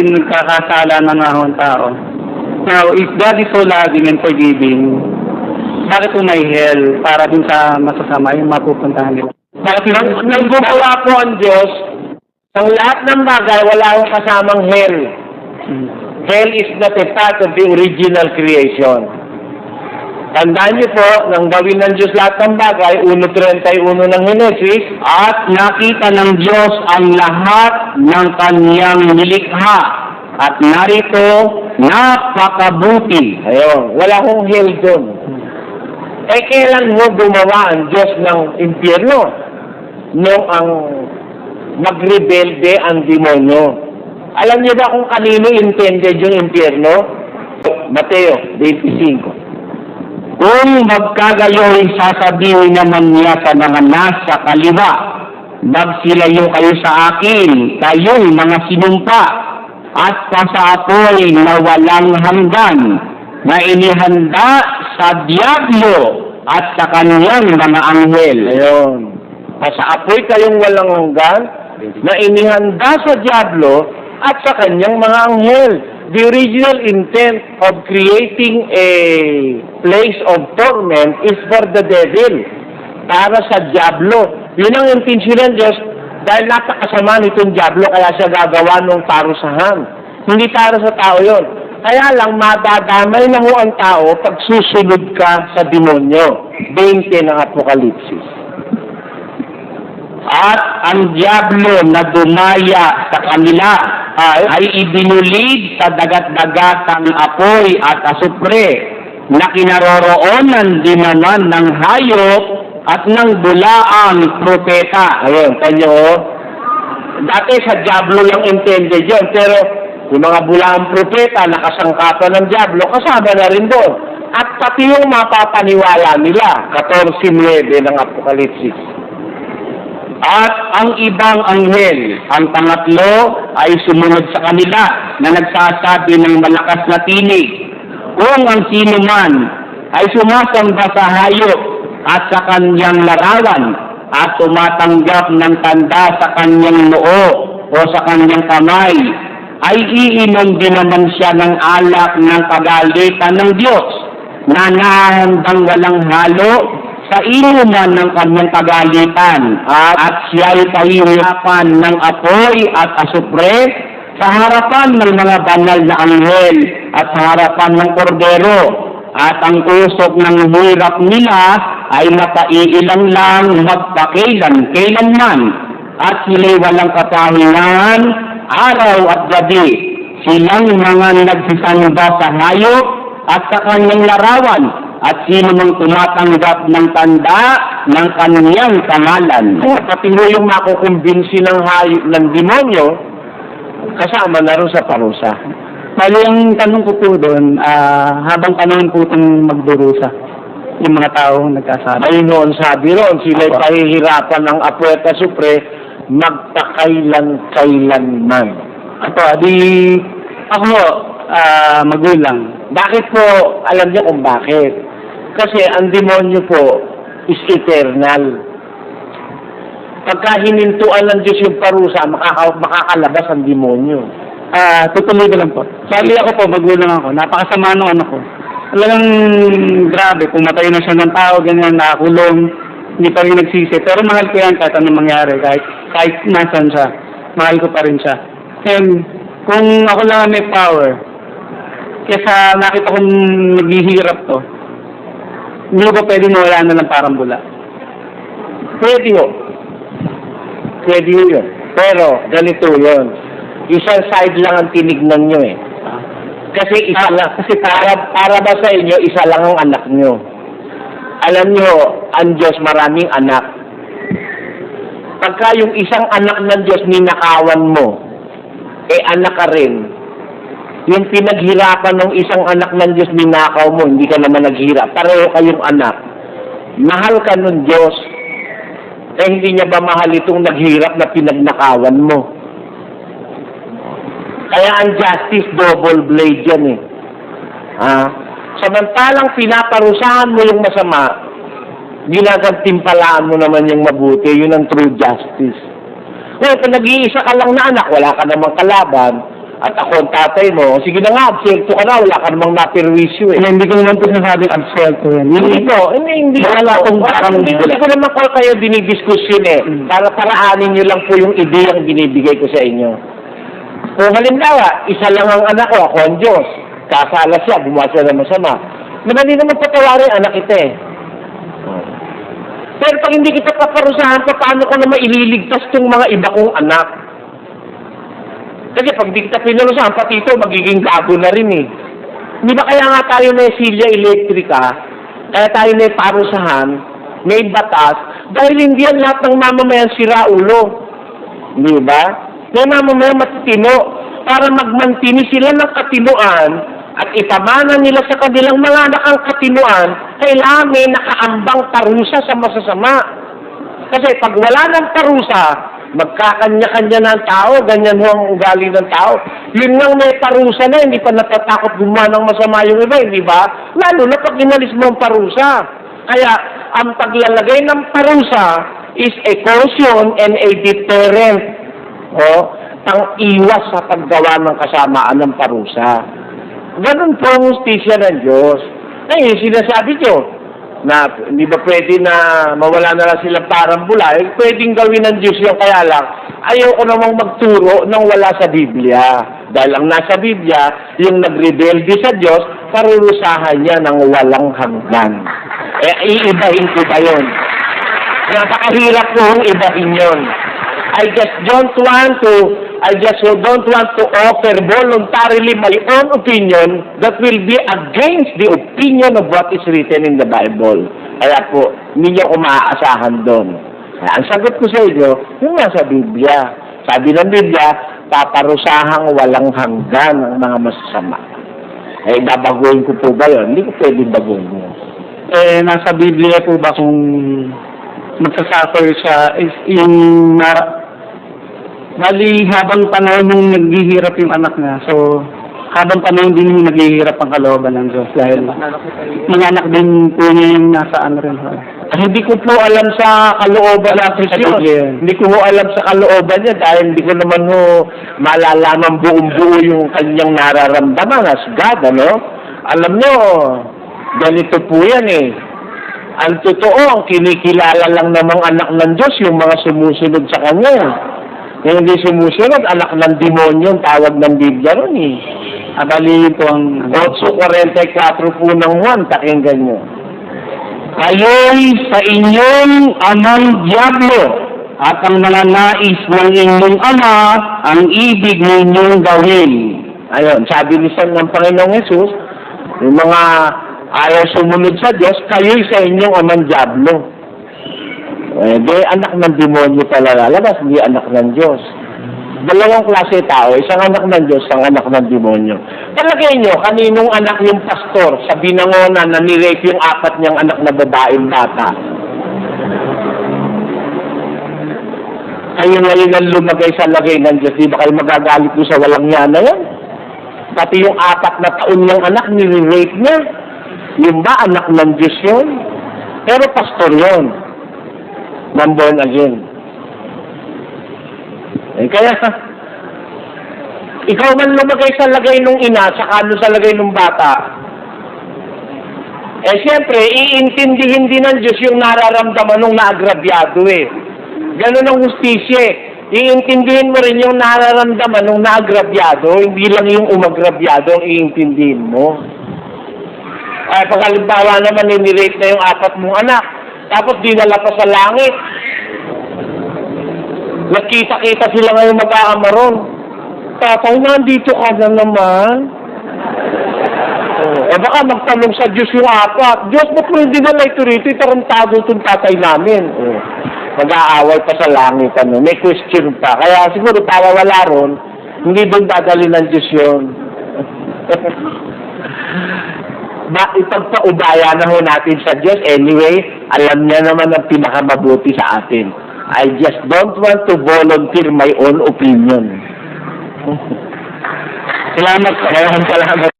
nagkakasala ng mga tao. Now, if God is so loving and forgiving, bakit po may hell para dun sa masasama yung mapupuntahan nila? Bakit Nang, nang gumawa po ang Diyos, ang lahat ng bagay, wala akong kasamang hell. Hmm. Hell is not a part of the original creation. Tandaan niyo po, nang gawin ng Diyos lahat ng bagay, 1.31 ng Genesis, At nakita ng Diyos ang lahat ng kanyang nilikha. At narito, napakabuti. ayun, wala akong hell doon. Eh, kailan mo gumawa ang Diyos ng impyerno? Nung ang magrebelde ang demonyo. Alam niyo ba kung kanino intended yung impyerno? Mateo 25. Kung magkagayoy, sasabihin naman niya sa mga nasa kaliwa, magsilayo kayo sa akin, kayo'y mga sinumpa, at pasapoy na walang hanggan, na inihanda sa Diablo at sa kanyang mga anghel. Ayun. Sa apoy kayong walang hanggan na inihanda sa Diablo at sa kanyang mga anghel. The original intent of creating a place of torment is for the devil. Para sa Diablo. Yun ang intensyon ng Diyos dahil napakasama nitong Diablo kaya siya gagawa ng parusahan. Hindi para sa tao yon. Kaya lang madadamay na ho ang tao pag susunod ka sa demonyo. 20 ng Apokalipsis. At ang Diablo na dumaya sa kanila ay, ay ibinulid sa dagat-dagatang apoy at asupre na kinaroroonan din naman ng hayop at ng bulaang propeta. Ayun, kanyo, oh. dati sa Diablo lang intended yun, pero yung mga bulaang propeta, nakasangkapan ng Diablo, kasama na rin doon. At pati yung mapapaniwala nila, 14.9 ng Apokalipsis. At ang ibang anghel, ang pangatlo, ay sumunod sa kanila na nagsasabi ng malakas na tinig. Kung ang sino man ay sumasamba sa hayop at sa kanyang larawan at tumatanggap ng tanda sa kanyang noo o sa kanyang kamay, ay iinom din naman siya ng alak ng kagalitan ng Diyos na nahandang walang halo sa inuman ng kanyang kagalitan. At, at siya'y pahihirapan ng apoy at asupre sa harapan ng mga banal na anghel at sa harapan ng kordero. At ang usok ng hirap nila ay napaiilang lang magpakailan kailanman. At sila'y walang kapahingahan araw at gabi. Silang mga nagsisamba sa hayop at sa kanyang larawan at sino mang tumatanggap ng tanda ng kanyang pangalan. Pati mo yung makukumbinsi ng hayop ng demonyo, kasama na rin sa parusa. Bali, ang tanong ko po doon, ah, habang panahon po itong magdurusa, yung mga tao nagkasala. Ay noon sabi roon, sila'y Apa. pahihirapan ng apueta supre, magpakailan-kailanman. Ako, di, ako, ah, magulang. Bakit po, alam niyo kung bakit? Kasi ang demonyo po is eternal. Pagka hinintuan ng Diyos yung parusa, makaka- makakalabas ang demonyo. Ah, tutuloy ko lang po. Bali ako po, magulang ako. Napakasama nung ano ko. Talagang grabe, pumatay na siya ng tao, ganyan, nakakulong, hindi pa rin nagsisi. Pero mahal ko yan kahit anong mangyari, kahit, kahit nasan siya. Mahal ko pa rin siya. And kung ako lang ang may power, kesa nakita kong naghihirap to, hindi ko pa pwede mawala na lang parang bula. Pwede ho. Pwede ho yun. Pero, ganito yun. Isang side lang ang tinignan nyo eh. Kasi isa lang, kasi para, para ba sa inyo, isa lang ang anak nyo. Alam nyo, ang Diyos maraming anak. Pagka yung isang anak ng Diyos ninakawan mo, eh anak ka rin. Yung pinaghirapan ng isang anak ng Diyos ninakaw mo, hindi ka naman naghirap. Pareho kayong anak. Mahal ka ng Diyos. Eh hindi niya ba mahal itong naghirap na pinagnakawan mo? Kaya ang justice double blade yan eh. Ah, samantalang pinaparusahan mo yung masama, ginagantimpalaan mo naman yung mabuti, yun ang true justice. Kaya kung nag-iisa ka lang na anak, wala ka namang kalaban, at ako ang tatay mo, sige na nga, absento ka na, wala ka namang napirwisyo eh. Hindi ko naman po sinasabing absuelto yan. Hindi po, hindi, hindi. Wala akong parang hindi, hindi ko naman ko kayo dinidiskusyon eh. Mm. Para paraanin nyo lang po yung ideyang binibigay ko sa inyo. Kung halimbawa, isa lang ang anak ko, ako ang Diyos. Kasala siya, gumawa siya ng masama. Naman hindi naman patawarin anak kita eh. Pero pag hindi kita paparusahan, pa, paano ko naman ililigtas tong mga iba kong anak? Kasi pag di kita pinarusahan, pati magiging gago na rin eh. Di ba kaya nga tayo na silya elektrika, kaya tayo na parusahan, may batas, dahil hindi yan lahat ng mamamayan sira ulo. Di ba? May mamamayan matitino, para magmantini sila ng katinuan at ipamana nila sa kanilang mga anak ang katinuan, kailangan may nakaambang parusa sa masasama. Kasi pag wala ng parusa, magkakanya-kanya na ang tao, ganyan ho ang ugali ng tao. Yun lang may parusa na, hindi pa natatakot gumawa ng masama yung iba, hindi ba? Lalo na pag inalis mo ang parusa. Kaya, ang paglalagay ng parusa is a caution and a deterrent. O, pang iwas sa paggawa ng kasamaan ng parusa. Ganun po ang justisya ng Diyos. Ay, sinasabi nyo, na hindi ba pwede na mawala na lang silang parang bula, eh, pwedeng gawin ng Diyos yung kaya lang, ayoko namang magturo nang wala sa Biblia. Dahil ang nasa Biblia, yung nagrebelde sa Diyos, parurusahan niya ng walang hanggan. Eh, iibahin ko ba yun? Napakahirap kong ibahin yun. I just don't want to, I just don't want to offer voluntarily my own opinion that will be against the opinion of what is written in the Bible. Kaya po, hindi niyo ko maaasahan doon. Ang sagot ko sa inyo, yung nasa Biblia. Sabi ng Biblia, paparusahang walang hanggan ang mga masasama. Eh, babaguhin ko po ba yun? Hindi ko pwedeng baguhin yun. Eh, nasa Biblia po ba kung magsasuffer siya is yung bali habang panahon nung naghihirap yung anak niya. So, habang panahon din yung naghihirap ang kalooban ng Diyos dahil mga anak din po niya yung nasa ano rin. ho. Hindi ko po alam sa kalooban ng. Kristiyon. Hindi ko po alam sa kalooban niya dahil hindi ko naman ho malalaman buong buo yung kanyang nararamdaman as God, ano? Alam niyo, ganito po yan eh. Ang totoo, ang kinikilala lang ng mga anak ng Diyos, yung mga sumusunod sa Kanya. Yung hindi sumusunod, anak ng demonyo, tawag ng Biblia ron eh. Yun po ang... ano. 8.44 po ng Juan, pakinggan niyo. Kayo'y sa inyong amang Diablo at ang mga nais ng inyong ama ang ibig ninyong gawin. Ayun, sabi ni San ng Panginoong Yesus, yung mga ayaw sumunod sa Diyos, kayo'y sa inyong amang Diablo. Eh, di anak ng demonyo pala lalabas, hindi anak ng Diyos. Dalawang klase tao, isang anak ng Diyos, isang anak ng demonyo. Palagay nyo, kaninong anak yung pastor sa binangona na nirape yung apat niyang anak na babaeng bata? Kayo ngayon ang lumagay sa lagay ng Diyos, di ba kayo magagalit doon sa walang niya na yan? Pati yung apat na taon niyang anak, nire-rape niya. Yung ba, anak ng Diyos yun? Pero pastor yun. Nang born again. Eh, kaya, ikaw man lumagay sa lagay nung ina, saka ano sa lagay nung bata, eh, siyempre, iintindihin din ng Diyos yung nararamdaman nung naagrabyado eh. Ganun ang hustisya eh. Iintindihin mo rin yung nararamdaman nung naagrabyado, hindi lang yung umagrabyado ang iintindihin mo. Ay, pag halimbawa naman, nirate na yung apat mong anak, tapos dinala pa sa langit. Nagkita-kita sila ngayon mag-aamaron. Tatay, nandito ka na naman. Oh, eh baka magtanong sa Diyos yung apat. Diyos, ba't mo hindi na ito rito? Itarantado itong tatay namin. Oh, mag-aaway pa sa langit. Ano? May question pa. Kaya siguro para wala ron, hindi doon dadali ng Diyos yun. ba, ipagpaubaya na ho natin sa Diyos. Anyway, alam niya naman ang pinakamabuti sa atin. I just don't want to volunteer my own opinion. Salamat. Maraming salamat